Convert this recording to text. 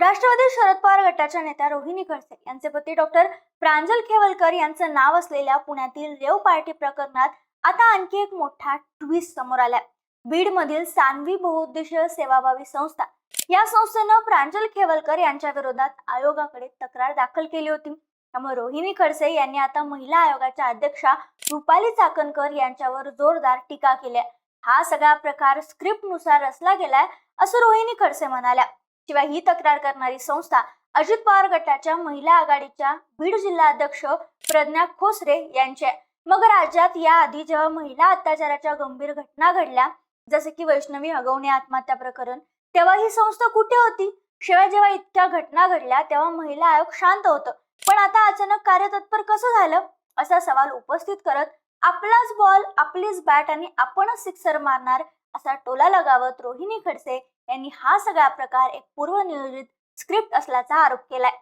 राष्ट्रवादी शरद पवार गटाच्या नेत्या रोहिणी खडसे यांचे पती डॉक्टर प्रांजल खेवलकर यांचं नाव असलेल्या पुण्यातील रेव पार्टी प्रकरणात आता आणखी एक मोठा ट्विस्ट समोर आलाय. बीड मधील बहुउद्देशीय सेवाभावी संस्था या संस्थेनं प्रांजल खेवलकर यांच्या विरोधात आयोगाकडे तक्रार दाखल केली होती. त्यामुळे रोहिणी खडसे यांनी आता महिला आयोगाच्या अध्यक्षा रुपाली चाकणकर यांच्यावर जोरदार टीका केली हा सगळा प्रकार स्क्रिप्टनुसार रचला गेलाय असं रोहिणी खडसे म्हणाल्या. शिवाय ही तक्रार करणारी संस्था अजित पवार गटाच्या महिला आघाडीच्या बीड जिल्हा अध्यक्ष प्रज्ञा खोसरे यांचे मग राज्यात याआधी जेव्हा महिला अत्याचाराच्या गंभीर घटना घडल्या जसे की वैष्णवी हगवणे आत्महत्या प्रकरण तेव्हा ही संस्था कुठे होती? शिवाय जेव्हा इतक्या घटना घडल्या तेव्हा महिला आयोग शांत होतं. पण आता अचानक कार्यतत्पर कसं झालं? असा सवाल उपस्थित करत आपलाच बॉल आपलीच बॅट आणि आपणच सिक्सर मारणार असा टोला लगावत रोहिणी खडसे यांनी हा सगळा प्रकार एक पूर्वनियोजित स्क्रिप्ट असल्याचा आरोप केलाय.